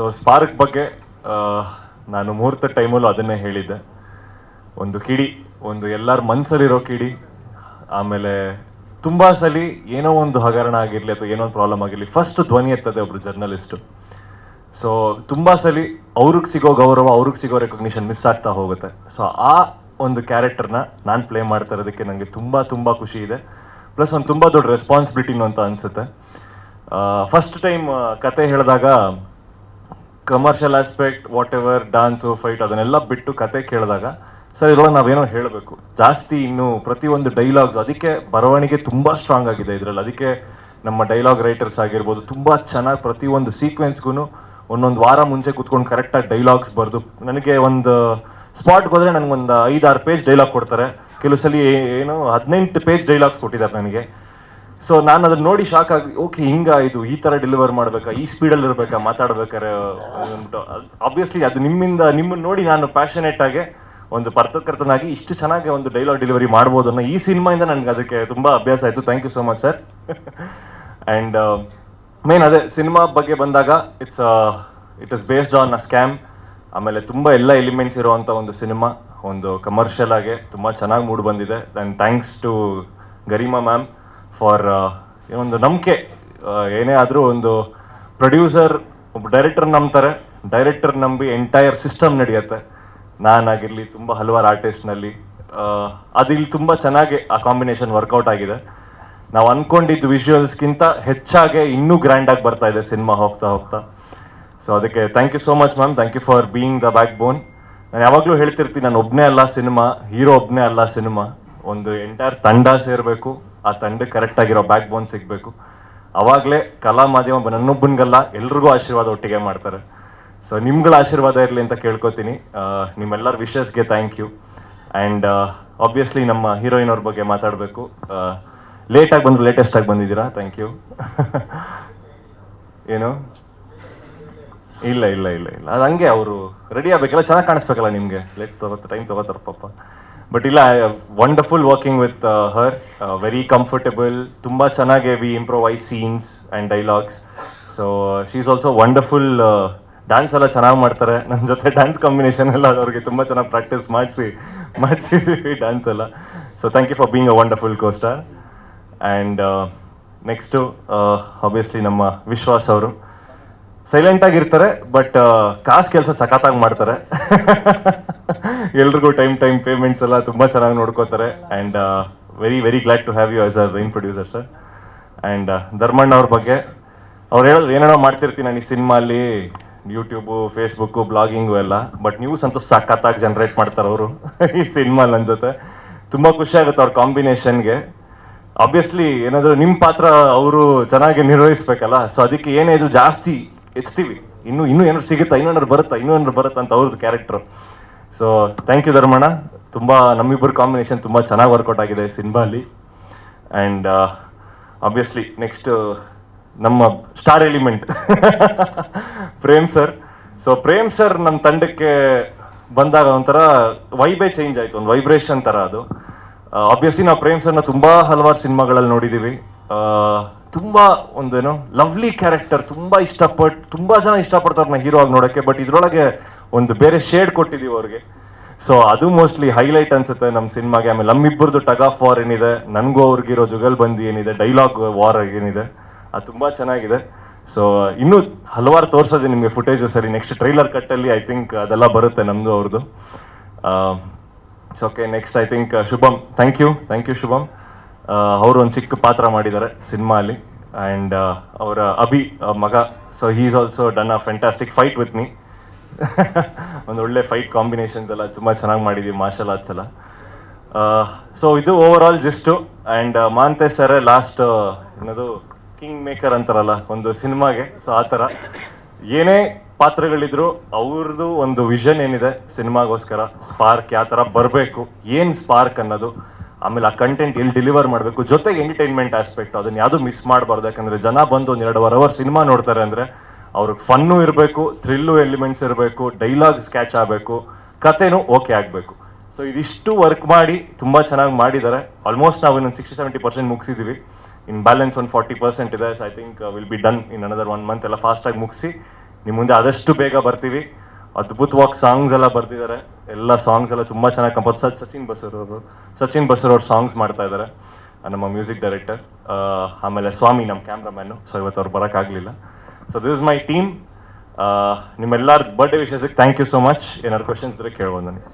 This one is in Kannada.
ಸೊ ಸ್ಪಾರ್ಕ್ ಬಗ್ಗೆ ನಾನು ಮುಹೂರ್ತ ಟೈಮಲ್ಲೂ ಅದನ್ನೇ ಹೇಳಿದ್ದೆ. ಒಂದು ಕಿಡಿ, ಒಂದು ಎಲ್ಲರ ಮನಸ್ಸಲ್ಲಿರೋ ಕಿಡಿ, ಆಮೇಲೆ ತುಂಬ ಸಲಿ ಏನೋ ಒಂದು ಹಗರಣ ಆಗಿರಲಿ ಅಥವಾ ಏನೋ ಒಂದು ಪ್ರಾಬ್ಲಮ್ ಆಗಿರಲಿ ಫಸ್ಟ್ ಧ್ವನಿ ಎತ್ತದೆ ಒಬ್ರು ಜರ್ನಲಿಸ್ಟು ಸೊ ತುಂಬ ಸಲಿ ಅವ್ರಿಗೆ ಸಿಗೋ ಗೌರವ, ಅವ್ರಿಗೆ ಸಿಗೋ ರೆಕಗ್ನಿಷನ್ ಮಿಸ್ ಆಗ್ತಾ ಹೋಗುತ್ತೆ. ಸೊ ಆ ಒಂದು ಕ್ಯಾರೆಕ್ಟರ್ನ ನಾನು ಪ್ಲೇ ಮಾಡ್ತಾ ಇರೋದಕ್ಕೆ ನನಗೆ ತುಂಬ ತುಂಬ ಖುಷಿ ಇದೆ. ಪ್ಲಸ್ ಒಂದು ತುಂಬ ದೊಡ್ಡ ರೆಸ್ಪಾನ್ಸಿಬಿಲಿಟಿನೂ ಅಂತ ಅನ್ಸುತ್ತೆ. ಫಸ್ಟ್ ಟೈಮ್ ಕತೆ ಹೇಳಿದಾಗ commercial aspect whatever dance fight ಅದನ್ನೆಲ್ಲ ಬಿಟ್ಟು ಕತೆ ಕೇಳಿದಾಗ, ಸರ್, ಇದ್ರೊಳಗೆ ನಾವೇನೋ ಹೇಳಬೇಕು. ಜಾಸ್ತಿ ಇನ್ನು ಪ್ರತಿಯೊಂದು ಡೈಲಾಗ್ಸ್ ಅದಕ್ಕೆ ಬರವಣಿಗೆ ತುಂಬ ಸ್ಟ್ರಾಂಗ್ ಆಗಿದೆ ಇದರಲ್ಲಿ. ಅದಕ್ಕೆ ನಮ್ಮ ಡೈಲಾಗ್ ರೈಟರ್ಸ್ ಆಗಿರ್ಬೋದು, ತುಂಬ ಚೆನ್ನಾಗಿ ಪ್ರತಿಯೊಂದು ಸೀಕ್ವೆನ್ಸ್ಗೂ ಒಂದೊಂದು ವಾರ ಮುಂಚೆ ಕುತ್ಕೊಂಡು ಕರೆಕ್ಟಾಗಿ ಡೈಲಾಗ್ಸ್ ಬರೆದು, ನನಗೆ ಒಂದು ಸ್ಪಾಟ್ಗೆ ಹೋದರೆ ನನಗೊಂದು ಒಂದು ಐದಾರು ಪೇಜ್ ಡೈಲಾಗ್ ಕೊಡ್ತಾರೆ. ಕೆಲವು ಸಲ ಏನು ಹದಿನೆಂಟು ಪೇಜ್ ಡೈಲಾಗ್ಸ್ ಕೊಟ್ಟಿದ್ದಾರೆ ನನಗೆ. ಸೊ ನಾನು ಅದನ್ನ ನೋಡಿ ಶಾಕ್ ಆಗಿ ಓಕೆ ಹಿಂಗ ಇದು, ಈ ತರ ಡೆಲಿವರ್ ಮಾಡ್ಬೇಕಾ, ಈ ಸ್ಪೀಡಲ್ಲಿ ಇರ್ಬೇಕಾ ಮಾತಾಡ್ಬೇಕಾರೆ ಆಬ್ವಿಯಸ್ಲಿ ಅದು ನಿಮ್ಮಿಂದ, ನಿಮ್ಮನ್ನ ನೋಡಿ ನಾನು ಪ್ಯಾಷನೇಟ್ ಆಗಿ ಒಂದು ಪರ್ತಕರ್ತನಾಗಿ ಇಷ್ಟು ಚೆನ್ನಾಗಿ ಒಂದು ಡೈಲಾಗ್ ಡೆಲಿವರಿ ಮಾಡ್ಬೋದು ಅನ್ನೋ ಈ ಸಿನಿಮಾಯಿಂದ ನನಗೆ ಅದಕ್ಕೆ ತುಂಬಾ ಅಭ್ಯಾಸ ಆಯ್ತು. Thank you so much sir and main ಅದೇ, ಸಿನಿಮಾ ಬಗ್ಗೆ ಬಂದಾಗ it's it is based on a scam ಆಮೇಲೆ ತುಂಬಾ ಎಲ್ಲ ಎಲಿಮೆಂಟ್ಸ್ ಇರುವಂತ ಒಂದು ಸಿನಿಮಾ, ಒಂದು ಕಮರ್ಷಿಯಲ್ ಆಗಿ ತುಂಬಾ ಚೆನ್ನಾಗಿ ಮೂಡ್ ಬಂದಿದೆ. And thanks to Garima ma'am for ಒಂದು ನಂಬಿಕೆ. ಏನೇ ಆದರೂ ಒಂದು ಪ್ರೊಡ್ಯೂಸರ್, ಒಬ್ಬ ಡೈರೆಕ್ಟರ್ ನಂಬ್ತಾರೆ. ಡೈರೆಕ್ಟರ್ ನಂಬಿ ಎಂಟೈರ್ ಸಿಸ್ಟಮ್ ನಡೆಯುತ್ತೆ. ನಾನಾಗಿರಲಿ ತುಂಬ ಹಲವಾರು ಆರ್ಟಿಸ್ಟ್ನಲ್ಲಿ. ಅದು ಇಲ್ಲಿ ತುಂಬ ಚೆನ್ನಾಗಿ ಆ ಕಾಂಬಿನೇಷನ್ ವರ್ಕೌಟ್ ಆಗಿದೆ. ನಾವು ಅನ್ಕೊಂಡಿದ್ದು ವಿಷುವಲ್ಸ್ಗಿಂತ ಹೆಚ್ಚಾಗಿ ಇನ್ನೂ ಗ್ರ್ಯಾಂಡ್ ಆಗಿ ಬರ್ತಾ ಇದೆ ಸಿನಿಮಾ ಹೋಗ್ತಾ ಹೋಗ್ತಾ. ಸೊ ಅದಕ್ಕೆ thank you so much ma'am thank you for being the backbone ನಾನು ಯಾವಾಗಲೂ ಹೇಳ್ತಿರ್ತೀನಿ, ನಾನು ಒಬ್ಬನೇ ಅಲ್ಲ ಸಿನಿಮಾ, ಹೀರೋ ಒಬ್ಬನೇ ಅಲ್ಲ ಸಿನಿಮಾ. ಒಂದು ಎಂಟೈರ್ ತಂಡ ಸೇರಬೇಕು. ಆ ತಂಡ ಕರೆಕ್ಟ್ ಆಗಿರೋ ಬ್ಯಾಕ್ ಬೋನ್ ಸಿಗಬೇಕು. ಅವಾಗಲೇ ಕಲಾ ಮಾಧ್ಯಮ ನನ್ನೊಬ್ಬನಿಗಲ್ಲ, ಎಲ್ರಿಗೂ ಆಶೀರ್ವಾದ ಒಟ್ಟಿಗೆ ಮಾಡ್ತಾರೆ. ಸೊ ನಿಮ್ಗಳ ಆಶೀರ್ವಾದ ಇರಲಿ ಅಂತ ಕೇಳ್ಕೊತೀನಿ. ನಿಮ್ಮೆಲ್ಲರ ವಿಶಸ್ಗೆ ಥ್ಯಾಂಕ್ ಯು ಆ್ಯಂಡ್ ಆಬ್ವಿಯಸ್ಲಿ ನಮ್ಮ ಹೀರೋಯಿನ್ ಅವ್ರ ಬಗ್ಗೆ ಮಾತಾಡಬೇಕು. ಲೇಟಾಗಿ ಬಂದ್ರೆ ಲೇಟೆಸ್ಟ್ ಆಗಿ ಬಂದಿದ್ದೀರಾ? ಥ್ಯಾಂಕ್ ಯು ಏನು? ಇಲ್ಲ ಇಲ್ಲ ಇಲ್ಲ ಇಲ್ಲ. ಅದು ಹಂಗೆ, ಅವರು ರೆಡಿ ಆಗಬೇಕಲ್ಲ, ಚೆನ್ನಾಗಿ ಕಾಣಿಸ್ಬೇಕಲ್ಲ ನಿಮಗೆ. ಲೇಟ್ ತಗೋತ ಟೈಮ್ ತಗೋತಾರೆ ಪಾಪ. ಬಟ್ ಇಲ್ಲ wonderful working with her very comfortable ತುಂಬ ಚೆನ್ನಾಗಿ we improvise scenes and dialogues so she is also wonderful dance ಎಲ್ಲ ಚೆನ್ನಾಗಿ ಮಾಡ್ತಾರೆ ನನ್ನ ಜೊತೆ ಡ್ಯಾನ್ಸ್ ಕಾಂಬಿನೇಷನ್ ಎಲ್ಲ ಅವ್ರಿಗೆ ತುಂಬ ಚೆನ್ನಾಗಿ ಪ್ರಾಕ್ಟೀಸ್ ಮಾಡಿಸಿ ಮಾಡ್ತೀವಿ ಡ್ಯಾನ್ಸ್ ಎಲ್ಲ so thank you for being a wonderful costar and next obviously ನಮ್ಮ ವಿಶ್ವಾಸ್ ಅವರು ಸೈಲೆಂಟ್ ಆಗಿರ್ತಾರೆ ಬಟ್ ಕಾಸು ಕೆಲಸ ಸಖತ್ತಾಗಿ ಮಾಡ್ತಾರೆ. ಎಲ್ರಿಗೂ ಟೈಮ್ ಟೈಮ್ ಪೇಮೆಂಟ್ಸ್ ಎಲ್ಲ ತುಂಬಾ ಚೆನ್ನಾಗಿ ನೋಡ್ಕೋತಾರೆ. And very very glad to have you as a rain producer sir and Dharmanna ಅವ್ರ ಬಗ್ಗೆ, ಅವ್ರು ಹೇಳೋದು ಏನೇನೋ ಮಾಡ್ತಿರ್ತೀನಿ ನಾನು ಈ ಸಿನಿಮಾಲಿ ಯೂಟ್ಯೂಬು ಫೇಸ್ಬುಕ್ಕು ಬ್ಲಾಗಿಂಗು ಎಲ್ಲ. ಬಟ್ ನ್ಯೂಸ್ ಅಂತೂ ಸಖತ್ತಾಗಿ ಜನರೇಟ್ ಮಾಡ್ತಾರೆ ಅವರು ಈ ಸಿನಿಮಾ ನನ್ನ ಜೊತೆ. ತುಂಬ ಖುಷಿ ಆಗುತ್ತೆ ಅವ್ರ ಕಾಂಬಿನೇಷನ್ಗೆ ಆಬ್ವಿಯಸ್ಲಿ ಏನಾದರೂ ನಿಮ್ಮ ಪಾತ್ರ ಅವರು ಚೆನ್ನಾಗಿ ನಿರ್ವಹಿಸ್ಬೇಕಲ್ಲ ಸೊ ಅದಕ್ಕೆ ಏನೇ ಇದು ಜಾಸ್ತಿ ಎಚ್ತೀವಿ ಇನ್ನು ಇನ್ನೂ ಏನಾದ್ರು ಸಿಗುತ್ತಾ? ಇನ್ನೂ ಏನಾದ್ರು ಬರುತ್ತಾ? ಇನ್ನೂ ಏನಾದ್ರು ಬರುತ್ತಾ ಅಂತ ಅವ್ರದ್ದು character so thank you Dharmanna. ತುಂಬ ನಮ್ಮಿಬ್ಬರ ಕಾಂಬಿನೇಷನ್ ತುಂಬ ಚೆನ್ನಾಗಿ ವರ್ಕೌಟ್ ಆಗಿದೆ ಸಿನಿಮಾಲಿ. ಆ್ಯಂಡ್ ಆಬ್ವಿಯಸ್ಲಿ ನೆಕ್ಸ್ಟ್ ನಮ್ಮ star element Prem sir so Prem sir ನಮ್ಮ ತಂಡಕ್ಕೆ ಬಂದಾಗ ಒಂಥರ ವೈಬೇ ಚೇಂಜ್ ಆಯಿತು. ಒಂದು ವೈಬ್ರೇಷನ್ ಥರ ಅದು. ಆಬ್ವಿಯಸ್ಲಿ ನಾವು ಪ್ರೇಮ್ ಸರ್ನ ತುಂಬ ಹಲವಾರು ಸಿನಿಮಾಗಳಲ್ಲಿ ನೋಡಿದೀವಿ. ಆ, ತುಂಬಾ ಒಂದೇನು ಲವ್ಲಿ ಕ್ಯಾರೆಕ್ಟರ್ ತುಂಬಾ ಇಷ್ಟಪಟ್ಟು ತುಂಬಾ ಜನ ಇಷ್ಟಪಡ್ತಾರೆ ನಾ ಹೀರೋ ಆಗಿ ನೋಡೋಕ್ಕೆ ಬಟ್ ಇದ್ರೊಳಗೆ ಒಂದು ಬೇರೆ ಶೇಡ್ ಕೊಟ್ಟಿದ್ದೀವಿ ಅವ್ರಿಗೆ. ಸೊ ಅದು ಮೋಸ್ಟ್ಲಿ ಹೈಲೈಟ್ ಅನ್ಸುತ್ತೆ ನಮ್ಮ ಸಿನಿಮಾಗೆ ಆಮೇಲೆ ನಮ್ಮಿಬ್ಬರದು ಟಗ್ ಆಫ್ ವಾರ್ ಏನಿದೆ, ನನಗೂ ಅವ್ರಿಗಿರೋ ಜುಗಲ್ ಬಂದಿ ಏನಿದೆ ಡೈಲಾಗ್ ವಾರ್ ಏನಿದೆ, ಅದು ತುಂಬ ಚೆನ್ನಾಗಿದೆ. ಸೊ ಇನ್ನೂ ಹಲವಾರು ತೋರಿಸೋದು ನಿಮಗೆ ಫುಟೇಜಸ್ ಸರಿ. ನೆಕ್ಸ್ಟ್ ಟ್ರೈಲರ್ ಕಟ್ಟಲ್ಲಿ ಐ ಥಿಂಕ್ ಅದೆಲ್ಲ ಬರುತ್ತೆ ನಮ್ಮದು ಅವ್ರದ್ದು okay next I think Shubham thank you thank you Shubham ಅವರು ಒಂದು ಚಿಕ್ಕ ಪಾತ್ರ ಮಾಡಿದ್ದಾರೆ ಅಲ್ಲಿ ಆ್ಯಂಡ್ ಅವರ ಅಭಿ ಮಗ. So he is also done a fantastic fight with me ಒಂದು ಒಳ್ಳೆ ಫೈಟ್ ಕಾಂಬಿನೇಷನ್ಸ್ ಎಲ್ಲ ತುಂಬ ಚೆನ್ನಾಗಿ ಮಾಡಿದ್ದೀವಿ ಮಾರ್ಷಲ್ ಆರ್ಟ್ಸ್ ಎಲ್ಲ. ಸೊ ಇದು overall just and Manthe sir last ಏನದು ಕಿಂಗ್ ಮೇಕರ್ ಅಂತಾರಲ್ಲ, ಒಂದು ಸಿನಿಮಾಗೆ. ಸೊ ಆ ಥರ. ಏನೇ ಪಾತ್ರಗಳಿದ್ರು ಅವ್ರದ್ದು ಒಂದು ವಿಷನ್ ಏನಿದೆ, ಸಿನಿಮಾಗೋಸ್ಕರ. ಸ್ಪಾರ್ಕ್ ಯಾವ ಥರ ಬರಬೇಕು, ಏನು ಸ್ಪಾರ್ಕ್ ಅನ್ನೋದು. ಆಮೇಲೆ ಆ ಕಂಟೆಂಟ್ ಎಲ್ಲಿ ಡೆಲಿವರ್ ಮಾಡಬೇಕು, ಜೊತೆಗೆ ಎಂಟರ್ಟೈನ್ಮೆಂಟ್ ಆಸ್ಪೆಕ್ಟ್ ಅದನ್ನ ಯಾವುದು ಮಿಸ್ ಮಾಡಬಾರ್ದು. ಯಾಕಂದ್ರೆ ಜನ ಬಂದು ಒಂದು ಎರಡು ಅವರ್ ಸಿನಿಮಾ ನೋಡ್ತಾರೆ ಅಂದ್ರೆ ಅವ್ರಿಗೆ ಫನ್ನು ಇರಬೇಕು ಥ್ರಿಲ್ಲು ಎಲಿಮೆಂಟ್ಸ್ ಇರಬೇಕು ಡೈಲಾಗ್ಸ್ ಕ್ಯಾಚ್ ಆಗಬೇಕು ಕತೆನೂ ಓಕೆ ಆಗಬೇಕು. ಸೊ ಇದಿಷ್ಟು ವರ್ಕ್ ಮಾಡಿ ತುಂಬ ಚೆನ್ನಾಗಿ ಮಾಡಿದ್ದಾರೆ ಆಲ್ಮೋಸ್ಟ್ ನಾವು ಇನ್ನೊಂದು ಸಿಕ್ಸ್ಟಿ ಸೆವೆಂಟಿ ಪರ್ಸೆಂಟ್ ಮುಗಿಸಿದೀವಿ. ಇನ್ ಬ್ಯಾಲೆನ್ಸ್ ಒಂದು ಫಾರ್ಟಿ ಪರ್ಸೆಂಟ್ ಇದೆ. I think will be done in another one month ಎಲ್ಲ ಫಾಸ್ಟಾಗಿ ಮುಗಿಸಿ ನಿಮ್ಮ ಮುಂದೆ ಆದಷ್ಟು ಬೇಗ ಬರ್ತೀವಿ. ಅದ್ಭುತವಾಗಿ ಸಾಂಗ್ಸ್ ಎಲ್ಲ ಬರ್ತಿದ್ದಾರೆ ಎಲ್ಲ ಸಾಂಗ್ಸ್ ಎಲ್ಲ ತುಂಬಾ ಚೆನ್ನಾಗಿ ಕಂಪೋಸ್ ಸಚಿನ್ ಬಸೂರ್ ಅವರು. ಸಚಿನ್ ಬಸೂರ್ ಅವ್ರು ಸಾಂಗ್ಸ್ ಮಾಡ್ತಾ ಇದ್ದಾರೆ ನಮ್ಮ ಮ್ಯೂಸಿಕ್ ಡೈರೆಕ್ಟರ್ ಆಮೇಲೆ ಸ್ವಾಮಿ, ನಮ್ಮ ಕ್ಯಾಮ್ರಾಮ್ಯಾನು ಸೊ ಇವತ್ತು ಅವ್ರು ಬರೋಕ್ಕಾಗಲಿಲ್ಲ. So this is my team ನಿಮ್ಮೆಲ್ಲರ ಬರ್ಡೇ ವಿಶೇಷಕ್ಕೆ ಥ್ಯಾಂಕ್ ಯು ಸೊ ಮಚ್ ಏನಾದ್ರು ಕ್ವಶನ್ಸ್ ಇದ್ರೆ ಕೇಳ್ಬೋದು ನನಗೆ.